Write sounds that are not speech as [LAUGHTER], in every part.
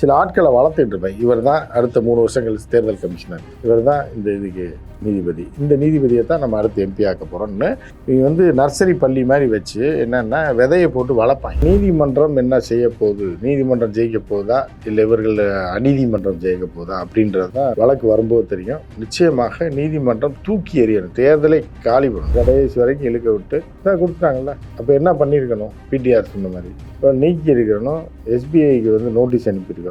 சில ஆட்களை வளர்த்துட்டு இருப்பேன் இவர் தான் அடுத்த மூணு வருஷங்கள் தேர்தல் கமிஷனர். இவர் தான் இந்த இதுக்கு நீதிபதி. இந்த நீதிபதியை தான் நம்ம அடுத்து எம்பி ஆக்க போகிறோம்னு இவங்க வந்து நர்சரி பள்ளி மாதிரி வச்சு என்னென்னா விதையை போட்டு வளர்ப்பாங்க. நீதிமன்றம் என்ன செய்ய போகுது? நீதிமன்றம் ஜெயிக்க போகுதா? இல்லை இவர்கள் அநீதிமன்றம் ஜெயிக்க போகுதா? அப்படின்றது தான் வழக்கு வரும்போது தெரியும். நிச்சயமாக நீதிமன்றம் தூக்கி எறியணும். தேர்தலை காலி பண்ணணும். கடைசி வரைக்கும் இழுக்க விட்டு இதான் கொடுத்துட்டாங்கல்ல. அப்போ என்ன பண்ணியிருக்கணும்? பிடிஆர் சொன்ன மாதிரி. இப்போ நீக்கி இருக்கணும் எஸ்பிஐக்கு வந்து நோட்டீஸ் அனுப்பியிருக்கணும்.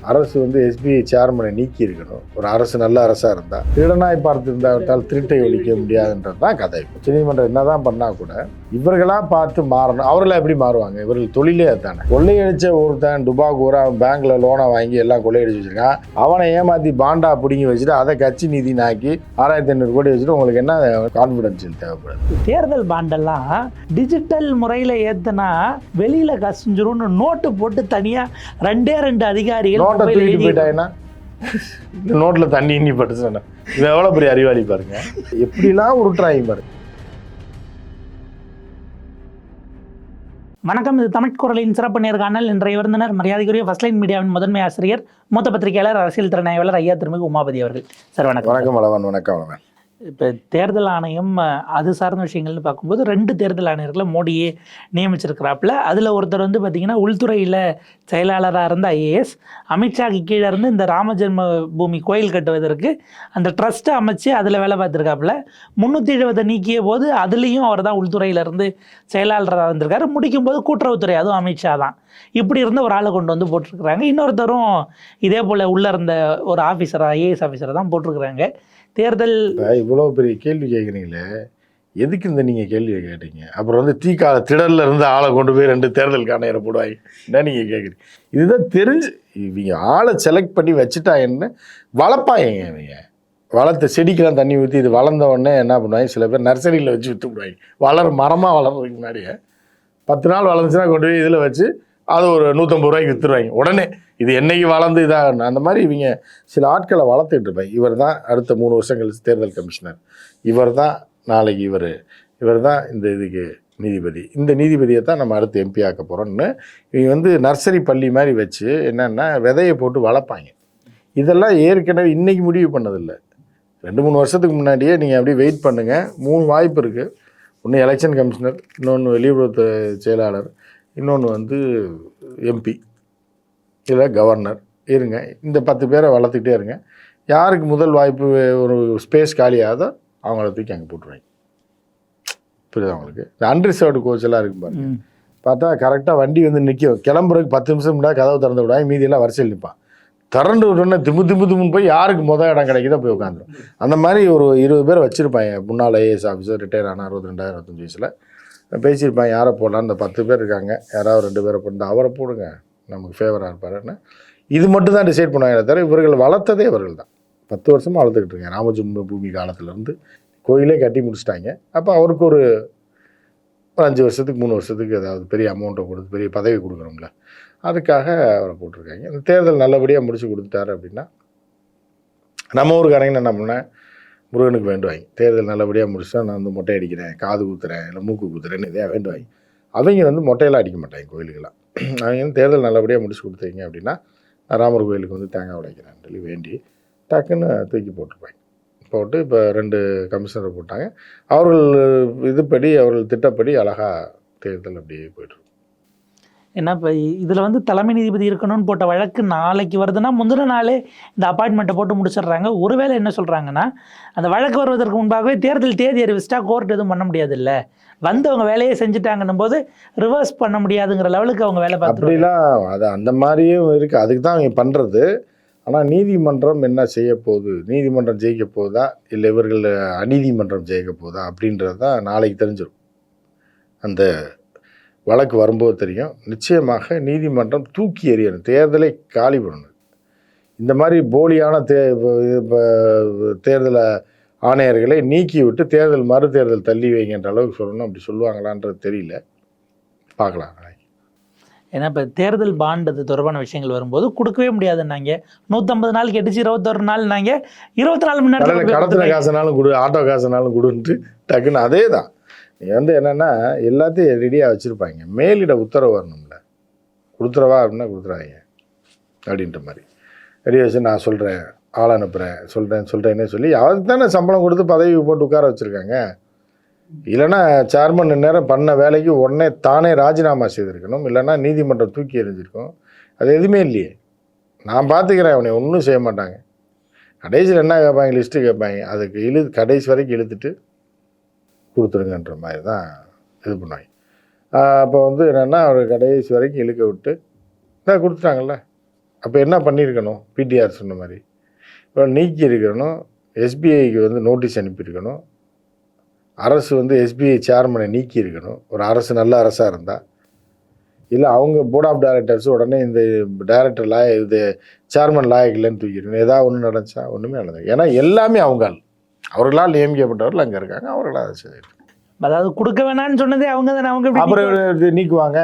அரசு வந்து எஸ்பிஐ சேர்மனை நீக்கி இருக்கணும். ஒரு அரசு நல்ல அரசாக இருந்தால் திருடனாய் பார்த்திருந்தாவிட்டால் திருட்டை ஒழிக்க முடியாதுன்றது தான் கதை உச்சநீதிமன்றம் என்னதான் பண்ணால் கூட இவர்களாக பார்த்து மாறணும். அவர்களாம் எப்படி மாறுவாங்க? இவர்கள் தொழிலே அதுதானே கொள்ளையடிச்ச ஒருத்தன் டுபாக் ஊரா பேங்க்ல லோனை வாங்கி எல்லாம் கொள்ளையடிச்சு வச்சிருக்கான். அவனை ஏமாத்தி பாண்டா பிடுங்கி வச்சுட்டு அதை கட்சி நிதி நாக்கி ஆறாயிரத்தி ஐநூறு கோடி வச்சுட்டு உங்களுக்கு என்ன கான்ஃபிடன்ஸ் தேவைப்படுது? தேர்தல் பாண்டெல்லாம் டிஜிட்டல் முறையில் ஏத்துனா வெளியில கசிஞ்சிரும்னு நோட்டு போட்டு தனியா ரெண்டே ரெண்டு அதிகாரிகள் நோட்டை தூக்கிட்டு போயிட்டாங்கன்னா? இந்த நோட்டில் தண்ணி இன்னி பட்டுச்சுன்னா இவன் எவ்வளோ பெரிய அறிவாளி பாருங்க. எப்படிலாம் உருட்டுறாங்க பாருங்க வணக்கம் இது தமிழ் குரலின் சிறப்பு நேர்காணல் இன்றைய விருந்தினர் மரியாதைக்குரிய ஃபர்ஸ்ட் லைன் மீடியாவின் முதன்மை ஆசிரியர் மூத்த பத்திரிகையாளர் அரசியல் திறனாய்வாளர் ஐயா திருமிகு உமாபதி அவர்கள். சார் வணக்கம். வணக்கம் வளவன் வணக்கம் வளவன். இப்போ தேர்தல் ஆணையம் அது சார்ந்த விஷயங்கள்னு பார்க்கும்போது ரெண்டு தேர்தல் ஆணையர்களை மோடியே நியமிச்சிருக்கிறாப்புல. அதில் ஒருத்தர் வந்து பார்த்திங்கன்னா உள்துறையில் செயலாளராக இருந்த ஐஏஎஸ் அமித்ஷாக்கு கீழே இருந்து இந்த ராம ஜென்ம பூமி கோயில் கட்டுவதற்கு அந்த ட்ரஸ்ட்டை அமைச்சு அதில் வேலை பார்த்துருக்காப்புல. முந்நூற்றி எழுபதை நீக்கிய போது அதுலேயும் அவர் தான் உள்துறையிலேருந்து செயலாளராக இருந்திருக்காரு. முடிக்கும் போது கூட்டுறவுத்துறை அதுவும் அமித்ஷா தான். இப்படி இருந்த ஒரு ஆளை கொண்டு வந்து போட்டிருக்கிறாங்க. இன்னொருத்தரும் இதே போல் உள்ளே இருந்த ஒரு ஆஃபீஸராக ஐஏஎஸ் ஆஃபீஸரை தான் போட்டிருக்கிறாங்க. தேர்தல் இவ்வளோ பெரிய கேள்வி கேட்குறீங்களே எதுக்கு இந்த நீங்கள் கேள்வி கேட்டீங்க? அப்புறம் வந்து தீக்கால திடலில் இருந்து ஆளை கொண்டு போய் ரெண்டு தேர்தல் காணையரை போடுவாங்க. என்ன நீங்கள் கேட்குறீங்க இதுதான் தெரிஞ்சு இவங்க ஆளை செலக்ட் பண்ணி வச்சுட்டாங்கன்னு வளர்ப்பாங்க இவங்க? வளர்த்த செடிக்கெல்லாம் தண்ணி ஊற்றி இது வளர்ந்த உடனே என்ன பண்ணுவாங்க? சில பேர் நர்சரியில் வச்சு விற்று விடுவாங்க வளர் மரமாக வளர்றதுக்கு முன்னாடியே. பத்து நாள் வளர்ந்துச்சுன்னா கொண்டு போய் இதில் வச்சு அது ஒரு நூற்றம்பது ரூபாய்க்கு விற்றுருவாங்க உடனே இது என்னைக்கு வளர்ந்து இதாக அந்த மாதிரி இவங்க சில ஆட்களை வளர்த்துட்டு இருப்பாங்க. இவர் தான் அடுத்த மூணு வருஷம் கழிச்சு தேர்தல் கமிஷனர். இவர் தான் நாளைக்கு இவர். இவர் தான் இந்த இதுக்கு நீதிபதி. இந்த நீதிபதியை தான் நம்ம அடுத்து எம்பி ஆக்க போகிறோம்னு இவங்க வந்து நர்சரி பள்ளி மாதிரி வச்சு என்னென்னா விதையை போட்டு வளர்ப்பாங்க. இதெல்லாம் ஏற்கனவே இன்னைக்கு முடிவு பண்ணதில்லை. ரெண்டு மூணு வருஷத்துக்கு முன்னாடியே நீங்கள் அப்படியே வெயிட் பண்ணுங்கள் மூணு வாய்ப்பு இருக்குது ஒன்று எலெக்ஷன் கமிஷனர் இன்னொன்று வெளியுறவு செயலாளர் இன்னொன்று வந்து எம்பி இல்லை கவர்னர் இருங்க இந்த பத்து பேரை வளர்த்துக்கிட்டே இருங்க. யாருக்கு முதல் வாய்ப்பு ஒரு ஸ்பேஸ் காலியாகுதோ அவங்கள தூக்கி அங்கே போட்டுருவாங்க. புரியுதா உங்களுக்கு? இந்த அன்ரிசர்வ்டு கோச் எல்லாம் இருக்கும் பாருங்க. பார்த்தா கரெக்டாக வண்டி வந்து நிற்கும் கிளம்புறதுக்கு பத்து நிமிஷம் முன்னாடி கதவு திறந்து விடாங்க மீதியெல்லாம் வரிசையில் நிற்பான் திறந்து விட்டோன்னே திம்மு திம்மு திம்முன்னு போய் யாருக்கு முதல் இடம் கிடைக்குதோ போய் உட்காந்துரும். அந்த மாதிரி ஒரு இருபது பேர் வச்சுருப்பாங்க. முன்னாள் ஐஏஎஸ் ஆஃபீஸர் ரிட்டையர் ஆனால் அறுபத்தி ரெண்டாயிரம் இருபத்தஞ்சு வயசில். பேசியிருப்பேன் யாரை போடலாம் இந்த பத்து பேர் இருக்காங்க யாராவது ரெண்டு பேரை போட்டு அவரை போடுங்க நமக்கு ஃபேவராக இருப்பாருன்னு. இது மட்டும் தான் டிசைட் பண்ணுவாங்க தவிர இவர்கள் வளர்த்ததே இவர்கள் தான். பத்து வருஷமாக வளர்த்துக்கிட்டு இருக்காங்க. ராமஜென்ம பூமி காலத்துலேருந்து கோயிலே கட்டி முடிச்சிட்டாங்க. அப்போ அவருக்கு ஒரு ஒரு அஞ்சு வருஷத்துக்கு மூணு வருஷத்துக்கு ஏதாவது பெரிய அமௌண்ட்டை கொடுத்து பெரிய பதவி கொடுக்குறோம்ல அதுக்காக அவரை போட்டிருக்காங்க. இந்த தேர்தல் நல்லபடியாக முடிச்சு கொடுத்துட்டாரு அப்படின்னா நம்ம ஊருக்காரங்க என்ன பண்ணேன் முருகனுக்கு வேண்டுவாங்க தேர்தல் நல்லபடியாக முடிச்சா நான் வந்து மொட்டை அடிக்கிறேன் காது குத்துறேன் இல்லை மூக்கு குத்துறேன்னு இதையாக வேண்டுவாங்க அவங்க வந்து மொட்டையெல்லாம் அடிக்க மாட்டாங்க கோயிலுக்கெல்லாம். [CLEARS THROAT] அவங்க வந்து தேர்தல் நல்லபடியாக முடிச்சு கொடுத்தீங்க அப்படின்னா ராமர் கோயிலுக்கு வந்து தேங்காய் உடைக்கிறேன்னு சொல்லி வேண்டி டக்குன்னு தூக்கி போட்டிருப்பாங்க. போட்டு இப்போ ரெண்டு கமிஷனர் போட்டாங்க. அவர்கள் இதுபடி அவர்கள் திட்டப்படி அழகாக தேர்தல் அப்படியே போய்ட்டுருக்கும் ஏன்னா இப்போ இதில் வந்து தலைமை நீதிபதி இருக்கணும்னு போட்ட வழக்கு நாளைக்கு வருதுன்னா முந்தின நாளே இந்த அப்பாயின்மெண்ட்டை போட்டு முடிச்சிடுறாங்க. ஒருவேளை என்ன சொல்கிறாங்கன்னா அந்த வழக்கு வருவதற்கு முன்பாகவே தேர்தல் தேதி அறிவிச்சிட்டா கோர்ட் எதுவும் பண்ண முடியாது இல்லை வந்தவங்க வேலையை செஞ்சுட்டாங்கன்னும் போது ரிவர்ஸ் பண்ண முடியாதுங்கிற லெவலுக்கு அவங்க வேலை அப்படிலாம் அது அந்த மாதிரியும் இருக்குது அதுக்கு தான் அவங்க பண்ணுறது ஆனால் நீதிமன்றம் என்ன செய்ய போகுது? நீதிமன்றம் ஜெயிக்க போகுதா இல்லை இவர்கள் அநீதிமன்றம் ஜெயிக்க போகுதா அப்படின்றது தான் நாளைக்கு தெரிஞ்சிடும் அந்த வழக்கு வரும்போது தெரியும். நிச்சயமாக நீதிமன்றம் தூக்கி எறியணும். தேர்தலை காலி பண்ணணும். இந்த மாதிரி போலியான தே இப்ப தேர்தல் ஆணையர்களை நீக்கி விட்டு தேர்தல் மறு தேர்தல் தள்ளி வைங்கன்ற அளவுக்கு சொல்லணும். அப்படி சொல்லுவாங்களான்றது தெரியல. பார்க்கலாம். ஏன்னா இப்போ தேர்தல் பாண்ட் அது தொடர்பான விஷயங்கள் வரும்போது கொடுக்கவே முடியாதுன்னாங்க. நூற்றம்பது நாள் கெட்டுச்சு இருபத்தொரு நாள்னாங்க. இருபத்தி நாலு மணி நேரத்தில் கடத்தின காசுனாலும் கொடு ஆட்டோ காசுனாலும் கொடுன்ட்டு டக்குன்னு அதே தான் நீங்கள் வந்து என்னென்னா எல்லாத்தையும் ரெடியாக வச்சுருப்பாங்க. மேலிட உத்தரவு வரணும்ல. கொடுத்துறவா அப்படின்னா கொடுத்துறாங்க அப்படின்ற மாதிரி. ரெடி வச்சு நான் சொல்கிறேன் ஆள் அனுப்புகிறேன் சொல்கிறேன் சொல்கிறேன்னே சொல்லி அதுக்கு தானே சம்பளம் கொடுத்து பதவி போட்டு உட்கார வச்சுருக்காங்க. இல்லைன்னா சேர்மன் நேரம் பண்ண வேலைக்கு உடனே தானே ராஜினாமா செய்திருக்கணும். இல்லைன்னா நீதிமன்றம் தூக்கி எறிஞ்சிருக்கும். அது எதுவுமே இல்லையே. நான் பார்த்துக்கிறேன் அவனை ஒன்றும் செய்ய மாட்டாங்க. கடைசியில் என்ன கேட்பாங்க? லிஸ்ட்டு கேட்பாங்க. அதுக்கு இழு கடைசி வரைக்கும் இழுத்துட்டு கொடுத்துருங்கன்ற மாதிரி தான் இது பண்ணுவாங்க. அப்போ வந்து என்னென்னா அவர் கடைசி வரைக்கும் இழுக்க விட்டு தான் கொடுத்துட்டாங்கல்ல. அப்போ என்ன பண்ணியிருக்கணும்? பிடிஆர் சொன்ன மாதிரி. இப்போ நீக்கி இருக்கணும். எஸ்பிஐக்கு வந்து நோட்டீஸ் அனுப்பியிருக்கணும். அரசு வந்து எஸ்பிஐ சேர்மனை நீக்கி இருக்கணும். ஒரு அரசு நல்ல அரசாக இருந்தால் இல்லை அவங்க போர்ட் ஆஃப் டைரக்டர்ஸ் உடனே இந்த டைரக்டர் லாய இது சேர்மன் லாயக் இல்லைன்னு தூக்கிடணும் ஏதாவது ஒன்று நடந்துச்சா? ஒன்றுமே நடந்தது ஏன்னா எல்லாமே அவங்க ஆள். அவர்களால் நியமிக்கப்பட்டவர்கள் அங்கே இருக்காங்க அவர்களால் அதை அதாவது கொடுக்க வேணாம்னு சொன்னதே அவங்க தானே அவங்க அப்புறம் நீக்குவாங்க?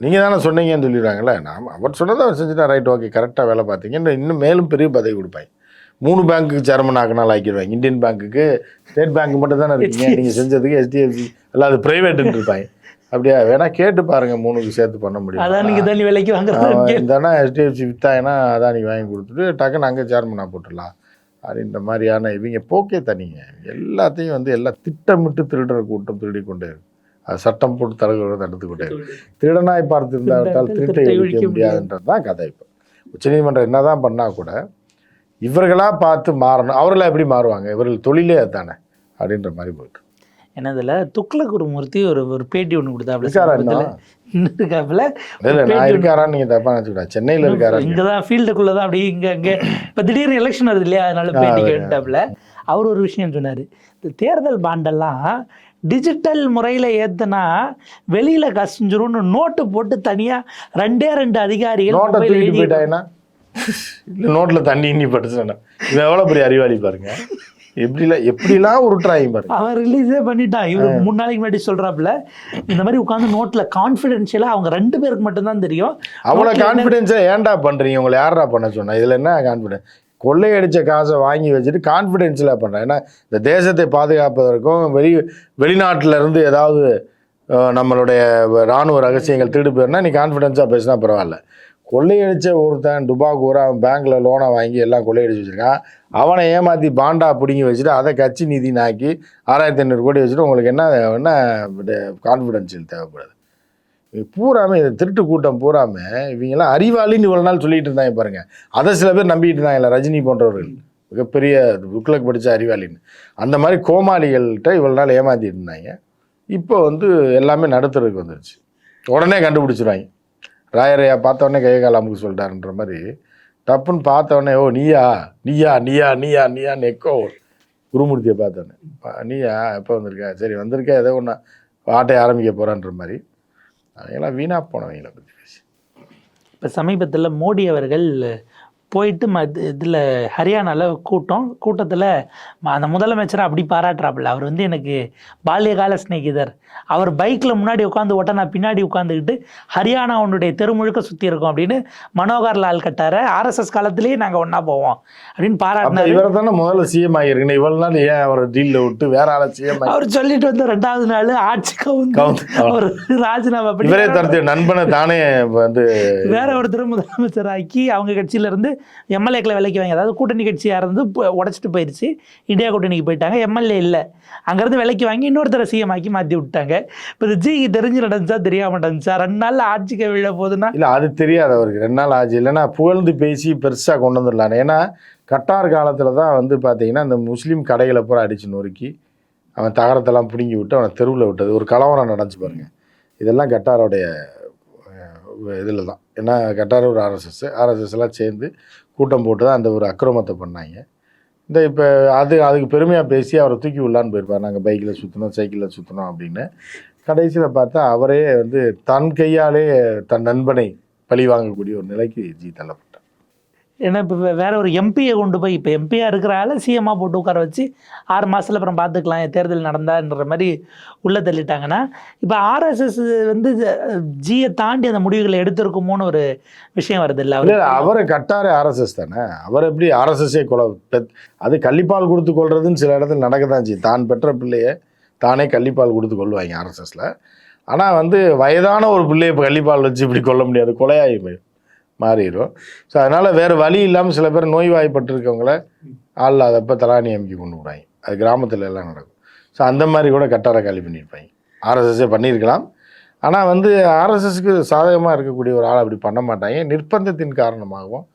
நீங்கள் தானே சொன்னீங்கன்னு சொல்லிடுறாங்களே நாம் அவர் சொன்னதை அவர் செஞ்சுட்டா ரைட் ஓகே கரெக்டாக வேலை பார்த்தீங்க. இன்னும் மேலும் பெரிய பதவி கொடுப்பாங்க. மூணு பேங்க்குக்கு சேர்மன் ஆக்கினாலும் ஆக்கிடுவாங்க. இந்தியன் பேங்க்குக்கு ஸ்டேட் பேங்க் மட்டும் தானே இருக்கீங்க. [LAUGHS] நீங்கள் செஞ்சதுக்கு ஹெச்டிஎஃப்சி எல்லாம் அது ப்ரைவேட்டுன்னு இருப்பாங்க. அப்படியா வேணா கேட்டு பாருங்க மூணுக்கு சேர்த்து பண்ண முடியும்? அதான் நீங்க தண்ணி விலைக்கு வாங்குறது இந்தானா ஹெச்டிஎஃப்சி வித்தாங்கன்னா அதான் நீங்கள் வாங்கி கொடுத்துட்டு டக்குன்னு அங்கே சேர்மனாக போட்டுடலாம். அப்படின்ற மாதிரியான இவங்க போக்கே தனிங்க. எல்லாத்தையும் வந்து எல்லாம் திட்டமிட்டு திருடுற கூட்டம் திருடி கொண்டே இருக்கு. அது சட்டம் போட்டு தலைவரை தடுத்து கொண்டே இருக்கு. திருடனாய் பார்த்திருந்தால் திருட்டை ஒழிக்க முடியாதுன்றது தான் கதை இப்போ. உச்சநீதிமன்றம் என்னதான் பண்ணா கூட இவர்களா பார்த்து மாறணும். அவர்களா எப்படி மாறுவாங்க? இவர்கள் தொழிலே அதுதானே அப்படின்ற மாதிரி போயிட்டு என்னதுல துக்ள குருமூர்த்தி ஒரு ஒரு பேட்டி ஒன்று கொடுத்தாப்புல இருக்காப்புல இருக்காரான்னு தப்பா சென்னையில் இருக்காரா இங்கதான் ஃபீல்டுக்குள்ள தான் அப்படியே இங்க அங்க இப்ப திடீர்னு எலெக்ஷன் வருது இல்லையா? அதனால பேட்டி கேட்டாப்புல அவர் ஒரு விஷயம் சொன்னாரு. இந்த தேர்தல் பாண்டெல்லாம் டிஜிட்டல் முறையில் ஏத்துனா வெளியில கசிஞ்சிரும்னு நோட்டு போட்டு தனியா ரெண்டே ரெண்டு அதிகாரிகள் நோட்டை தூக்கிட்டு போயிட்டாங்கன்னா நோட்டில் தண்ணி இன்னி பட்டுச்சுன்னா. எவ்வளோ பெரிய அறிவாளி பாருங்க. எப்படிலாம் எப்படிலாம் உருட்டுறாங்க பாருங்க அவன் ரிலீஸே பண்ணிட்டான். இவர் மூணு நாளைக்கு முன்னாடி சொல்றாப்புல இந்த மாதிரி உட்காந்து நோட்ல கான்ஃபிடென்ஷியலா அவங்க ரெண்டு பேருக்கு மட்டும்தான் தெரியும். அவ்வளோ கான்ஃபிடென்ஸாக ஏன்டா பண்ணுறீங்க உங்களை யாரா பண்ண சொன்னா? இதில் என்ன கான்ஃபிடென்ஸ் கொள்ளையடிச்ச காசை வாங்கி வச்சுட்டு கான்ஃபிடென்ஸில் பண்ணுறேன் ஏன்னா இந்த தேசத்தை பாதுகாப்பதற்கும் வெளி வெளிநாட்டுல இருந்து ஏதாவது நம்மளுடைய இராணுவ ரகசியங்கள் திருடு போயிருந்தா நீ கான்ஃபிடென்ஸாக பேசினா பரவாயில்ல. கொள்ளையடிச்ச ஒருத்தன் டுபாக்கூர் அவன் பேங்க்கில் லோனை வாங்கி எல்லாம் கொள்ளையடிச்சு வச்சிருக்கான். அவனை ஏமாற்றி பாண்டா பிடுங்கி வச்சுட்டு அதை கட்சி நிதி நாக்கி ஆறாயிரத்தி ஐநூறு கோடி வச்சுட்டு உங்களுக்கு என்ன என்ன கான்ஃபிடென்ஷியல் தேவைப்படுது? பூராமே இந்த திருட்டு கூட்டம் பூராம இவங்கெல்லாம் அறிவாளின்னு இவ்வளோ நாள் சொல்லிட்டு இருந்தாங்க பாருங்கள் அதை சில பேர் நம்பிக்கிட்டு இருந்தாங்கல்ல ரஜினி போன்றவர்கள். மிகப்பெரிய புக்கில் படித்த அறிவாளின்னு. அந்த மாதிரி கோமாளிகள்கிட்ட இவ்வளோ நாள் ஏமாற்றிட்டு இருந்தாங்க. இப்போ வந்து எல்லாமே நடுத்தருக்கு வந்துருச்சு. உடனே கண்டுபிடிச்சிருவாங்க. ராயரையா பார்த்த உடனே கை அமுக்கு சொல்லிட்டாருன்ற மாதிரி டப்புன்னு பார்த்த ஓ நீயா? நீயா? நீயா? நீயா? நீயா நெக்கோ குருமூர்த்தியை பார்த்தோன்னே "பா, நீயா? எப்போ வந்திருக்க? சரி வந்திருக்க ஏதோ ஒன்று ஆட்டை ஆரம்பிக்க போகிறான்ற மாதிரி. அவங்கெல்லாம் வீணாக போனவங்கள பற்றி பேசி. இப்போ சமீபத்தில் மோடி அவர்கள் போயிட்டு ம இதில் ஹரியானாவில் கூட்டம் கூட்டத்தில் அந்த முதலமைச்சரை அப்படி பாராட்டுறாப்புல. அவர் வந்து எனக்கு பால்யகால சிநேகிதர். அவர் பைக்கில் முன்னாடி உட்காந்து ஓட்ட நான் பின்னாடி உட்காந்துக்கிட்டு ஹரியானாவுடைய தெரு முழுக்க சுற்றி இருக்கோம் அப்படின்னு மனோகர் லால் கட்டார ஆர்எஸ்எஸ் காலத்திலேயே நாங்கள் ஒன்றா போவோம் அப்படின்னு அப்போ பாராட்டினாரு. இவரை தானே முதல்ல சிஎம் ஆகிருக்கணும் இவ்வளோ நாள் ஏன் அவரை டீலில் விட்டு வேற ஆளை சிஎம் அவர் சொல்லிட்டு வந்த ரெண்டாவது நாள் ஆட்சி கவுந்து. அவர் ராஜினாமா இவரே தடுத்து நண்பனை தானே வந்து வேற ஒருத்தர் முதலமைச்சர் ஆக்கி அவங்க கட்சியில இருந்து எம்எல்ஏக்களை விலைக்கு வாங்கி. அதாவது கூட்டணி கட்சியாக இருந்து உடச்சிட்டு போயிடுச்சு இந்தியா கூட்டணிக்கு போயிட்டாங்க. எம்எல்ஏ இல்லை. அங்கேருந்து விலைக்கு வாங்கி இன்னொருத்தரை சிஎம் ஆக்கி மாற்றி விட்டாங்க இப்போ இது ஜிக்கு தெரிஞ்சு நடந்துச்சா? தெரியாமல் நடந்துச்சா? ரெண்டு நாள் ஆட்சிக்கு விழ போகுதுன்னா? இல்லை அது தெரியாது அவருக்கு. ரெண்டு நாள் ஆச்சு இல்லைன்னா புகழ்ந்து பேசி பெருசாக கொண்டு வந்துடலாம் ஏன்னா கட்டார் காலத்தில் தான் வந்து பார்த்தீங்கன்னா இந்த முஸ்லீம் கடைகளை பூரா அடித்து நொறுக்கி அவன் தகரத்தெல்லாம் பிடுங்கி விட்டு அவனை தெருவில் விட்டது. ஒரு கலவரம் நடந்துச்சு பாருங்கள் இதெல்லாம் கட்டாரோடைய இதில் தான். ஏன்னா கட்டார் ஒரு ஆர்எஸ்எஸ் ஆர்எஸ்எஸ் எல்லாம் சேர்ந்து கூட்டம் போட்டு தான் அந்த ஒரு அக்கிரமத்தை பண்ணாங்க. இந்த இப்போ அது அதுக்கு பெருமையாக பேசி அவரை தூக்கி விடலான்னு போயிருப்பார். நாங்கள் பைக்கில் சுற்றினோம் சைக்கிளில் சுற்றினோம் அப்படின்னு. கடைசியில் பார்த்தா அவரே வந்து தன் கையாலே தன் நண்பனை பழி வாங்கக்கூடிய ஒரு நிலைக்கு ஜி தள்ளப்பட்டார். ஏன்னா இப்போ வேற ஒரு எம்பியை கொண்டு போய் இப்போ எம்பியாக இருக்கிற சிஎம்மாக போட்டு உட்கார வச்சு ஆறு மாதத்தில் அப்புறம் பார்த்துக்கலாம் தேர்தல் நடந்தான்ற மாதிரி உள்ளே தள்ளிட்டாங்கன்னா இப்போ ஆர்எஸ்எஸ் வந்து ஜியை தாண்டி அந்த முடிவுகளை எடுத்திருக்குமோன்னு ஒரு விஷயம் வருது இல்லை? அவர் அவரை கட்டாரு ஆர்எஸ்எஸ் தானே. அவர் எப்படி ஆர்எஸ்எஸ்ஸே கொலை அது கள்ளிப்பால் கொடுத்து கொள்றதுன்னு சில இடத்துல நடக்க தான் செய்யும் தான் பெற்ற பிள்ளையை தானே கள்ளிப்பால் கொடுத்து கொள்வாங்க ஆர்எஸ்எஸில் ஆனால் வந்து வயதான ஒரு பிள்ளையை இப்போ கள்ளிப்பால் வச்சு இப்படி கொல்ல முடியாது. கொலையாகி போய் மாறிடும். ஸோ அதனால் வேறு வழி இல்லாமல் சில பேர் நோய்வாய்ப்பட்டிருக்கவங்கள ஆள் அதப்போ தலானி அமுக்கி கொண்டு போகிறாங்க அது கிராமத்தில் எல்லாம் நடக்கும். ஸோ அந்த மாதிரி கூட கட்டார காலி பண்ணியிருப்பாங்க. ஆர்எஸ்எஸ்ஸே பண்ணியிருக்கலாம். ஆனால் வந்து ஆர்எஸ்எஸ்க்கு சாதகமாக இருக்கக்கூடிய ஒரு ஆள் அப்படி பண்ண மாட்டாங்க. நிர்பந்தத்தின் காரணமாகவும்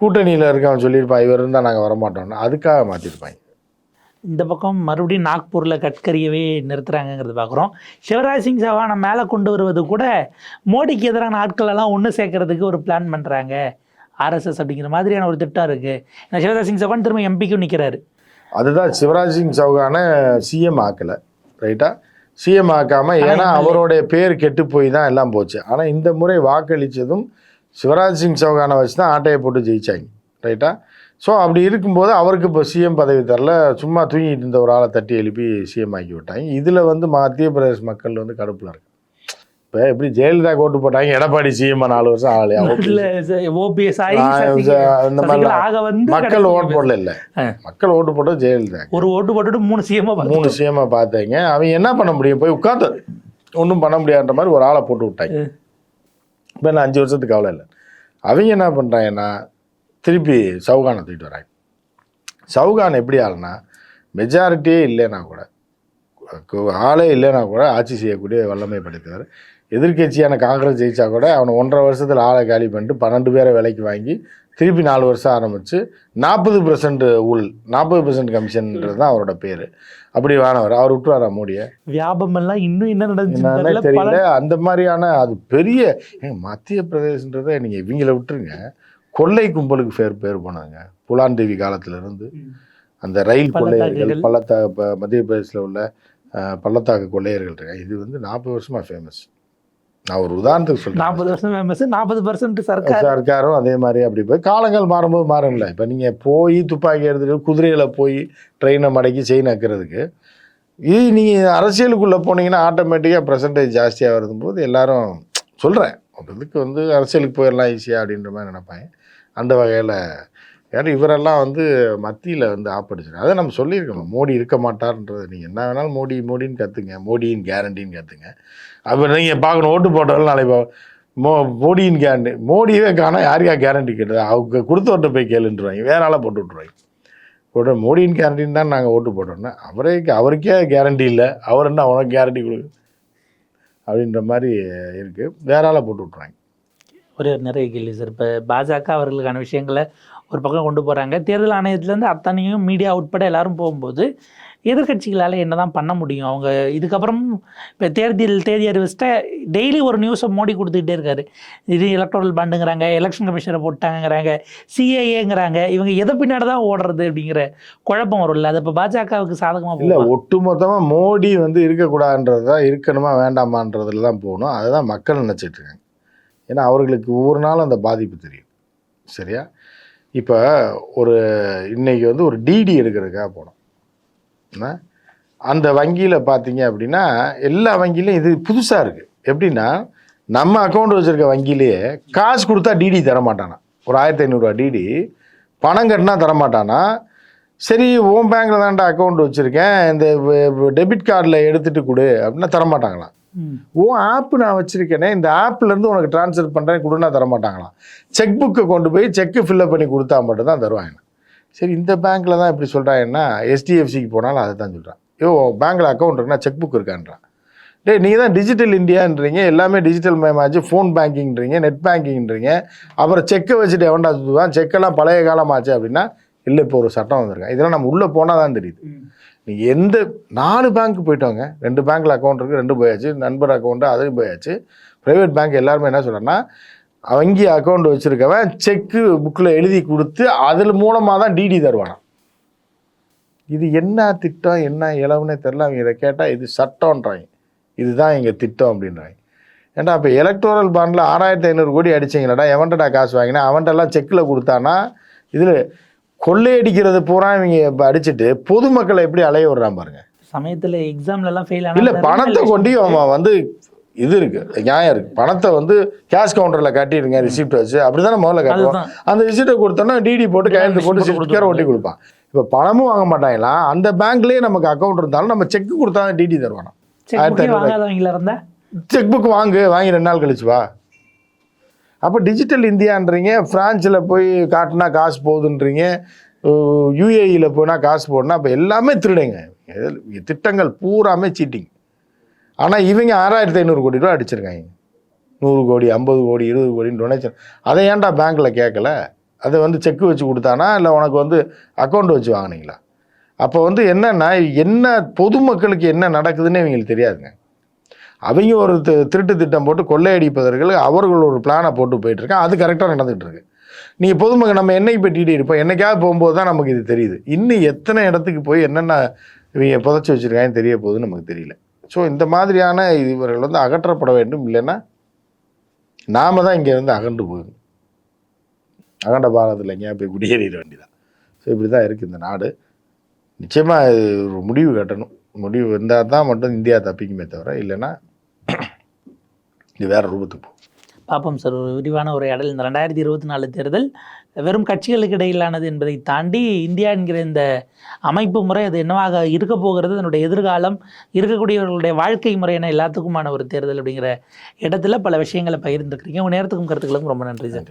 கூட்டணியில் இருக்கவன் சொல்லியிருப்பான் இவர் இருந்தால் நாங்கள் வரமாட்டோம்னு. அதுக்காக மாற்றிருப்பாங்க இந்த பக்கம் மறுபடியும் நாக்பூரில் கட்கரியவே நிறுத்துறாங்கங்கிறது பார்க்குறோம் சிவராஜ் சிங் சவானை மேலே கொண்டு வருவது கூட மோடிக்கு எதிரான ஆட்கள் எல்லாம் ஒன்று சேர்க்கறதுக்கு ஒரு பிளான் பண்ணுறாங்க ஆர்எஸ்எஸ் அப்படிங்கிற மாதிரியான ஒரு திட்டம் இருக்குது ஏன்னா சிவராஜ் சிங் சவான் திரும்ப எம்பிக்கும் நிற்கிறாரு அதுதான் சிவராஜ் சிங் சௌகானை சிஎம் ஆக்கலை ரைட்டா சிஎம் ஆக்காமல் ஏன்னா அவருடைய பேர் கெட்டு போய் தான் எல்லாம் போச்சு. ஆனால் இந்த முறை வாக்களித்ததும் சிவராஜ் சிங் சௌகானை வச்சு தான் ஆட்டையை போட்டு ஜெயிச்சாங்க ரைட்டா ஸோ அப்படி இருக்கும்போது அவருக்கு இப்போ சிஎம் பதவி தரல. சும்மா தூங்கிட்டு இருந்த ஒரு ஆளை தட்டி எழுப்பி சிஎம் ஆக்கி விட்டாங்க. இதில் வந்து மத்திய பிரதேச மக்கள் வந்து கடுப்பில் இருக்கு. இப்போ எப்படி ஜெயலலிதா ஓட்டு போட்டாங்க? எடப்பாடி சிஎம் நாலு வருஷம் ஆகலையா? இல்லை ஓபிஎஸ் இந்த வந்து மக்கள் ஓட்டு போடல இல்லை. மக்கள் ஓட்டு போட்டது ஜெயலலிதா. ஒரு ஓட்டு போட்டுட்டு மூணு சிஎம்மா மூணு சிஎம்ஐ பார்த்தீங்க. அவங்க என்ன பண்ண முடியும்? போய் உட்காந்து ஒன்றும் பண்ண முடியாதுன்ற மாதிரி ஒரு ஆளை போட்டு விட்டாங்க. இப்போ நான் அஞ்சு வருஷத்துக்கு கவலை இல்லை. அவங்க என்ன பண்ணுறாங்கன்னா திருப்பி சவுகானை தூக்கிட்டு வராங்க. சவுகான் எப்படி ஆளுனா மெஜாரிட்டியே இல்லைன்னா கூட ஆளே இல்லைன்னா கூட ஆட்சி செய்யக்கூடிய வல்லமை படைத்தவர். எதிர்க்கட்சியான காங்கிரஸ் ஜெயிச்சா கூட அவனை ஒன்றரை வருஷத்தில் ஆளை காலி பண்ணிட்டு பன்னெண்டு பேரை விலைக்கு வாங்கி திருப்பி நாலு வருஷம் ஆரம்பித்து நாற்பது பர்சன்ட் உள் நாற்பது பர்சன்ட் கமிஷன்ன்றது தான் அவரோட பேர். அப்படி வானவர் அவர் விட்டுவாரா மோடியை? வியாபம் எல்லாம் இன்னும் என்ன நடந்துச்சு தெரியல. அந்த மாதிரியான அது பெரிய மத்திய பிரதேசன்றதை நீங்கள் இவங்கள விட்டுருங்க. கொள்ளை கும்பலுக்கு பேர் பேர் போனாங்க. புலான் தேவி காலத்துல இருந்து அந்த ரயில் கொள்ளையர்கள். பள்ளத்தா மத்திய பிரதேசத்தில் உள்ள பள்ளத்தாக்கு கொள்ளையர்கள் இருக்காங்க. இது வந்து நாற்பது வருஷமா ஃபேமஸ் நான் ஒரு உதாரணத்துக்கு சொல்றேன். நாற்பது வருஷம் ஃபேமஸ் நாற்பது பர்சன்ட் சர்க்கார். சர்க்காரும் அதே மாதிரி அப்படி போய் காலங்கள் மாறும்போது மாறும்ல. இப்போ நீங்கள் போய் துப்பாக்கி எடுத்துட்டு குதிரையில் போய் ட்ரெயினை மடக்கி செயின் நக்கிறதுக்கு இது நீங்கள் அரசியலுக்குள்ளே போனீங்கன்னா ஆட்டோமேட்டிக்காக பர்சன்டேஜ் ஜாஸ்தியாக வருதும் போது எல்லாரும் சொல்கிறேன் இதுக்கு வந்து அரசியலுக்கு போயிடலாம் ஈஸியாக அப்படின்ற மாதிரி நினைப்பாங்க. அந்த வகையில். யார் இவரெல்லாம் வந்து மத்தியில் வந்து ஆப்படிச்சிருக்காங்க அதை நம்ம சொல்லியிருக்கணும் மோடி இருக்க மாட்டார்ன்றது. நீங்கள் என்ன வேணாலும் மோடி மோடின்னு கற்றுங்க மோடியின் கேரண்டின்னு கற்றுங்க அப்போ நீங்கள் பார்க்கணும் ஓட்டு போட்டவர்கள் நாளைக்கு மோ மோடியின் கேரண்டி மோடியே காணா யாருக்கா கேரண்டி கேட்டது? அவங்க கொடுத்தவர்கிட்ட போய் கேளுன்றாங்க வேற ஆளாக போட்டு விட்ருவாங்க போட்டு மோடியின் கேரண்டின்னு தான் நாங்கள் ஓட்டு போட்டோம்னா அவரே அவருக்கே கேரண்டி இல்லை. அவர் என்ன அவனுக்கு கேரண்டி கொடு அப்படின்ற மாதிரி இருக்குது வேற ஆளாக போட்டு விட்ருவாங்க ஒரே ஒரு நிறைய கேள்வி சார். இப்போ பாஜக அவர்களுக்கான விஷயங்களை ஒரு பக்கம் கொண்டு போகிறாங்க தேர்தல் ஆணையத்துலேருந்து அத்தனையும் மீடியா உட்பட எல்லாரும் போகும்போது எதிர்க்கட்சிகளால் என்ன தான் பண்ண முடியும்? அவங்க இதுக்கப்புறம் இப்போ தேர்தல் தேதி அறிவிச்சிட்ட டெய்லி ஒரு நியூஸை மோடி கொடுத்துக்கிட்டே இருக்காரு. இது எலக்ட்ரல் பாண்டுங்கிறாங்க எலெக்ஷன் கமிஷனை போட்டாங்கங்கிறாங்க சிஏஏங்கிறாங்க இவங்க எதை பின்னாடி தான் ஓடுறது அப்படிங்கிற குழப்பம் வரும்ல. அது இப்போ பாஜகவுக்கு சாதகமாக இல்லை ஒட்டுமொத்தமாக மோடி வந்து இருக்கக்கூடாதுன்றது தான் இருக்கணுமா வேண்டாமான்றதுல தான் போகணும். அதை தான் மக்கள் நினச்சிட்டு இருக்காங்க. ஏன்னா அவர்களுக்கு ஒவ்வொரு நாளும் அந்த பாதிப்பு தெரியும். சரியா? இப்போ ஒரு இன்றைக்கி வந்து ஒரு டிடி எடுக்கிறதுக்காக போனோம். என்ன? அந்த வங்கியில் பார்த்தீங்க அப்படின்னா எல்லா வங்கியிலையும் இது புதுசாக இருக்குது எப்படின்னா நம்ம அக்கௌண்ட் வச்சுருக்க வங்கியிலேயே காசு கொடுத்தா டிடி தர மாட்டானா ஒரு ஆயிரத்தி ஐநூறுரூவா டிடி பணம் கட்டினா தரமாட்டானா? சரி உன் பேங்க்கில் தான்டா அக்கௌண்ட் வச்சுருக்கேன் இந்த டெபிட் கார்டில் எடுத்துகிட்டு கொடு அப்படின்னா தரமாட்டாங்களாம். உன் ஆப் நான் வச்சுருக்கேனே இந்த ஆப்லேருந்து உனக்கு ட்ரான்ஸ்ஃபர் பண்ணுறேன் கொடுன்னா தரமாட்டாங்களாம். செக் புக்கை கொண்டு போய் செக்கு ஃபில்லப் பண்ணி கொடுத்தா மட்டும் தான் தருவாங்க. சரி இந்த பேங்க்கில் தான் இப்படி சொல்கிறாங்கன்னா எஸ்டிஎஃப்சிக்கு போனாலும் அதை தான் சொல்கிறான் ஐயோ பேங்க்கில் அக்கௌண்ட் இருக்குன்னா செக் புக் இருக்கான்றான். டே நீங்கள் தான் டிஜிட்டல் இந்தியான்றீங்க எல்லாமே டிஜிட்டல் மயமாச்சு ஃபோன் பேங்கிங்ன்றீங்க நெட் பேங்கிங்ன்றீங்க அப்புறம் செக்கை வச்சுட்டு எவன்டா சுற்றுவான் செக்கெல்லாம் பழைய காலமாச்சு அப்படின்னா இல்லை இப்போ ஒரு சட்டம் வந்திருக்கான். இதெல்லாம் நம்ம உள்ளே போனால் தான் தெரியுது நீங்கள் எந்த நாலு பேங்க் போயிட்டோங்க. ரெண்டு பேங்க்கில் அக்கௌண்ட் இருக்குது ரெண்டு போயாச்சு. நண்பர் அக்கௌண்ட்டு அதையும் போயாச்சு. ப்ரைவேட் பேங்க் எல்லாருமே என்ன சொல்கிறேன்னா வங்கி அக்கௌண்ட் வச்சுருக்கவன் செக்கு புக்கில் எழுதி கொடுத்து அதில் மூலமாக தான் டிடி தருவானாம். இது என்ன திட்டம் என்ன இளவுனே தெரில அவங்க இதை கேட்டால் இது சட்டம்ன்றாங்க. இதுதான் எங்கள் திட்டம் அப்படின்றாங்க. ஏன்டா அப்போ எலக்ட்ரல் பாண்டில் ஆறாயிரத்தி ஐநூறு கோடி அடிச்சிங்களடா? எவன்டா காசு வாங்கினா? அவன்கிட்டலாம் செக்கில் கொடுத்தானா? இதில் கொள்ளையடிக்கிறது பூரா இவங்க இப்போ அடிச்சுட்டு பொதுமக்களை எப்படி அலைய விடுறான் பாருங்க. சமயத்துல எக்ஸாம்ல எல்லாம் ஃபெயில் இல்லை பணத்தை கொண்டு அவன் வந்து இது இருக்கு நியாயம் இருக்கு. பணத்தை வந்து கேஷ் கவுண்டரில் கட்டிடுங்க ரிசிப்ட் வச்சு அப்படிதானே முதல்ல கட்டுவோம்? அந்த ரிசிப்டை கொடுத்தோன்னா டிடி போட்டு கையெழுத்து போட்டு ஸ்டிக்கரை ஒட்டி கொடுப்பான். இப்போ பணமும் வாங்க மாட்டாங்களாம் அந்த பேங்க்லேயே நமக்கு அக்கௌண்ட் இருந்தாலும் நம்ம செக் கொடுத்தா டிடி தருவானா? ஆயிரத்தி ஐநூறு செக் புக் வாங்கு வாங்கி ரெண்டு நாள் கழிச்சு வா. அப்போ டிஜிட்டல் இந்தியான்றீங்க ஃப்ரான்ஸில் போய் காட்டினா காசு போகுதுன்றீங்க யூஏஇயில் போனால் காசு போடணும் அப்போ எல்லாமே திருடுங்க. திட்டங்கள் பூராமே சீட்டிங் ஆனால் இவங்க ஆறாயிரத்தி ஐநூறு கோடி ரூபா அடிச்சிருக்காங்க. நூறு கோடி ஐம்பது கோடி இருபது கோடின்னு டொனேஷன் அதை ஏன்டா பேங்க்கில் கேட்கல? அதை வந்து செக்கு வச்சு கொடுத்தானா? இல்லை உனக்கு வந்து அக்கௌண்ட் வச்சு வாங்கினீங்களா? அப்போ வந்து என்னன்னா என்ன பொதுமக்களுக்கு என்ன நடக்குதுன்னு இவங்களுக்கு தெரியாதுங்க. அவங்க ஒரு தி- திருட்டு திட்டம் போட்டு கொள்ளையடிப்பதற்கு அவர்கள் ஒரு பிளானை போட்டு போயிட்டுருக்கான் அது கரெக்டாக நடந்துகிட்டு இருக்கு நீங்கள் பொதுமக்கள் நம்ம என்னை பெட்டிகிட்டே இருப்போம் என்னைக்காவது போகும்போது தான் நமக்கு இது தெரியுது. இன்னும் எத்தனை இடத்துக்கு போய் என்னென்ன இவங்க புதைச்சி வச்சுருக்காங்கன்னு தெரிய போகுதுன்னு நமக்கு தெரியல. ஸோ இந்த மாதிரியான இவர்கள் வந்து அகற்றப்பட வேண்டும். இல்லைன்னா நாம தான் இங்கே இருந்து அகன்று போகணும். அகண்ட பாரதத்தில் எங்கேயா போய் குடியேறிட வேண்டியதான் ஸோ இப்படி தான் இருக்குது இந்த நாடு. நிச்சயமாக ஒரு முடிவு கட்டணும். முடிவு இருந்தால் தான் மட்டும் இந்தியா தப்பிக்குமே தவிர இல்லைன்னா இது வேற ரூபத்துக்கு போகும் பார்ப்போம் சார் ஒரு விரிவான உரையாடல். இந்த ரெண்டாயிரத்தி இருபத்தி நாலு தேர்தல் வெறும் கட்சிகளுக்கு இடையிலானது என்பதை தாண்டி இந்தியா என்கிற இந்த அமைப்பு முறை அது என்னவாக இருக்க போகிறது அதனுடைய எதிர்காலம் இருக்கக்கூடியவர்களுடைய வாழ்க்கை முறை என எல்லாத்துக்குமான ஒரு தேர்தல் அப்படிங்கிற இடத்துல பல விஷயங்களை பகிர்ந்துருக்கிறீங்க. உங்கள் நேரத்துக்கும் கருத்துக்களுக்கும் ரொம்ப நன்றி சார்.